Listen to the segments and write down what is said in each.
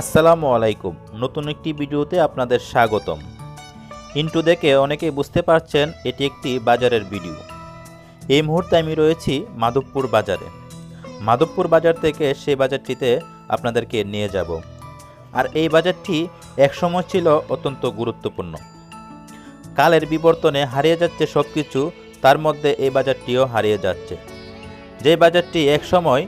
আসসালামু আলাইকুম। নতুন একটি ভিডিওতে আপনাদের স্বাগতম। ইন্টু দেখে অনেকেই বুঝতে পারছেন এটি একটি বাজারের ভিডিও। এই মুহূর্তে আমি রয়েছি মাধবপুর বাজারে। মাধবপুর বাজার থেকে সেই বাজারটিতে আপনাদেরকে নিয়ে যাব। আর এই বাজারটি একসময় ছিল অত্যন্ত গুরুত্বপূর্ণ। কালের বিবর্তনে হারিয়ে যাচ্ছে সব কিছু তার মধ্যে এই বাজারটিও হারিয়ে যাচ্ছে। যে বাজারটি একসময়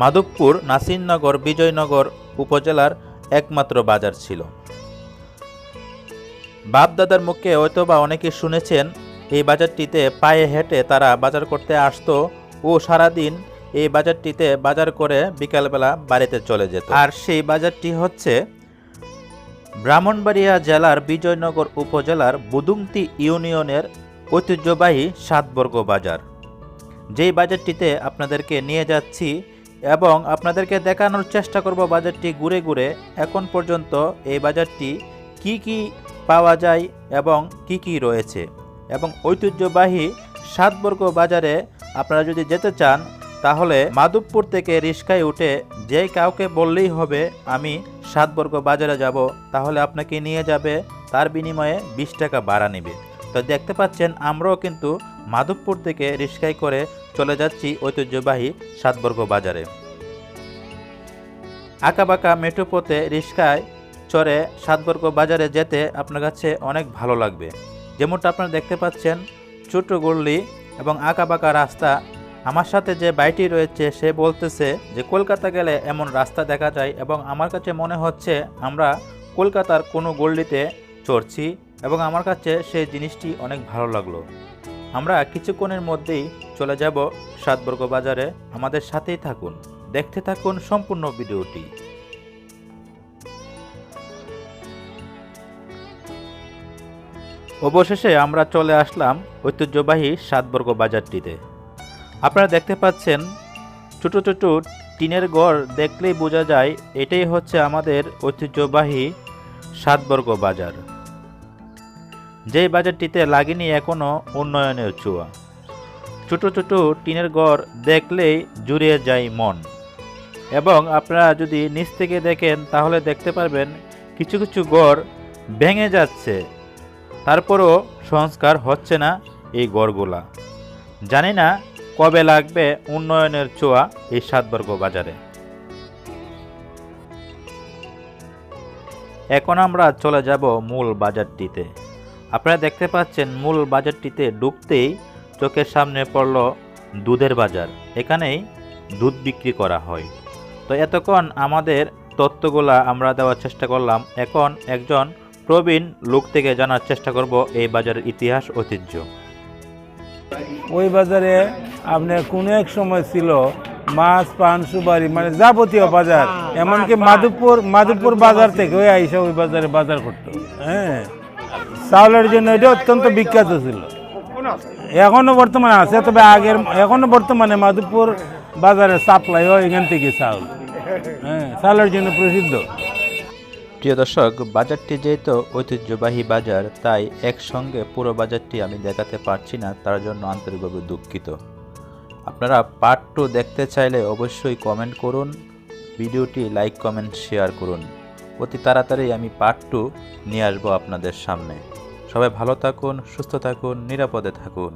মাধবপুর নাসিরনগর, বিজয়নগর উপজেলার একমাত্র বাজার ছিল। বাপদাদার মুখে হয়তোবা অনেকে শুনেছেন, এই বাজারটিতে পায়ে হেঁটে তারা বাজার করতে আসতো ও সারাদিন এই বাজারটিতে বাজার করে বিকালবেলা বাড়িতে চলে যেত। আর সেই বাজারটি হচ্ছে ব্রাহ্মণবাড়িয়া জেলার বিজয়নগর উপজেলার বুদুংতি ইউনিয়নের ঐতিহ্যবাহী সাতবর্গ বাজার। যেই বাজারটিতে আপনাদেরকে নিয়ে যাচ্ছি এবং আপনাদেরকে দেখানোর চেষ্টা করব বাজারটি ঘুরে ঘুরে এখন পর্যন্ত এই বাজারটি কি কি পাওয়া যায় এবং কি কি রয়েছে। এবং ঐতিহ্যবাহী সাতবর্গ বাজারে আপনারা যদি যেতে চান, তাহলে মাধবপুর থেকে রিস্কায় উঠে যে কাউকে বললেই হবে, আমি সাতবর্গ বাজারে যাব, তাহলে আপনাকে নিয়ে যাবে, তার বিনিময়ে বিশ টাকা ভাড়া নেবে। তো দেখতে পাচ্ছেন, আমরাও কিন্তু মাধবপুর থেকে রিস্কায় করে চলে যাচ্ছি ঐতিহ্যবাহী সাতবর্গ বাজারে। আঁকাবাঁকা মেঠোপথে রিস্কায় চড়ে সাতবর্গ বাজারে যেতে আপনার কাছে অনেক ভালো লাগবে। যেমনটা আপনারা দেখতে পাচ্ছেন, ছোট গল্লি এবং আঁকাবাঁকা রাস্তা। আমার সাথে যে বাইটি রয়েছে, সে বলতেছে যে, কলকাতা গেলে এমন রাস্তা দেখা যায় এবং আমার কাছে মনে হচ্ছে আমরা কলকাতার কোনো গল্লিতে চড়ছি এবং আমার কাছে সেই জিনিসটি অনেক ভালো লাগল। আমরা কিছুক্ষণের মধ্যেই চলে যাব সাতবর্গ বাজারে আমাদের সাথেই থাকুন। দেখতে থাকুন সম্পূর্ণ ভিডিওটি। অবশেষে আমরা চলে আসলাম ঐতিহ্যবাহী সাতবর্গ বাজারটিতে আপনারা দেখতে পাচ্ছেন, ছোট ছোট টিনের ঘর দেখলেই বোঝা যায়, এটাই হচ্ছে আমাদের ঐতিহ্যবাহী সাতবর্গ বাজার যেই বাজারটিতে লাগেনি এখনও উন্নয়নের ছোঁয়া। ছোট ছোট টিনের ঘর দেখলেই জুড়িয়ে যায় মন। এবং আপনারা যদি নিচ থেকে দেখেন, তাহলে দেখতে পারবেন কিছু কিছু ঘর ভেঙে যাচ্ছে। তারপরও সংস্কার হচ্ছে না এই গড়গুলা। জানি না কবে লাগবে উন্নয়নের ছোঁয়া এই সাতবর্গ বাজারে। এখন আমরা চলে যাব মূল বাজারটিতে। আপনারা দেখতে পাচ্ছেন মূল বাজারটিতে ঢুকতেই চোখের সামনে পড়ল দুধের বাজার। এখানেই দুধ বিক্রি করা হয়। তো এতক্ষণ আমাদের তথ্যগুলা আমরা দেওয়ার চেষ্টা করলাম। এখন একজন প্রবীণ লোক থেকে জানার চেষ্টা করব এই বাজারের ইতিহাস, ঐতিহ্য। ওই বাজারে আপনার কোনো এক সময় ছিল মাছ, পান, সুপারি মানে যাবতীয় বাজার, এমনকি মাধবপুর মাধবপুর বাজার থেকে ওই আইসা ওই বাজারে বাজার করতো। হ্যাঁ। চাউলের জন্য এটা অত্যন্ত বিখ্যাত ছিল। এখনও বর্তমানে আছে, তবে আগের, এখনও বর্তমানে মাধবপুর বাজারে সাপ্লাই হয় এখান থেকে চাউল। হ্যাঁ চাউলের জন্য প্রসিদ্ধ। প্রিয় দর্শক, বাজারটি যেহেতু ঐতিহ্যবাহী বাজার, তাই একসঙ্গে পুরো বাজারটি আমি দেখাতে পারছি না, তার জন্য আন্তরিকভাবে দুঃখিত। আপনারা পার্ট টু দেখতে চাইলে অবশ্যই কমেন্ট করুন, ভিডিওটি লাইক কমেন্ট শেয়ার করুন। অতি তাড়াতাড়ি আমি পার্ট টু নিয়ে আসব আপনাদের সামনে। সবাই ভালো থাকুন, সুস্থ থাকুন, নিরাপদে থাকুন।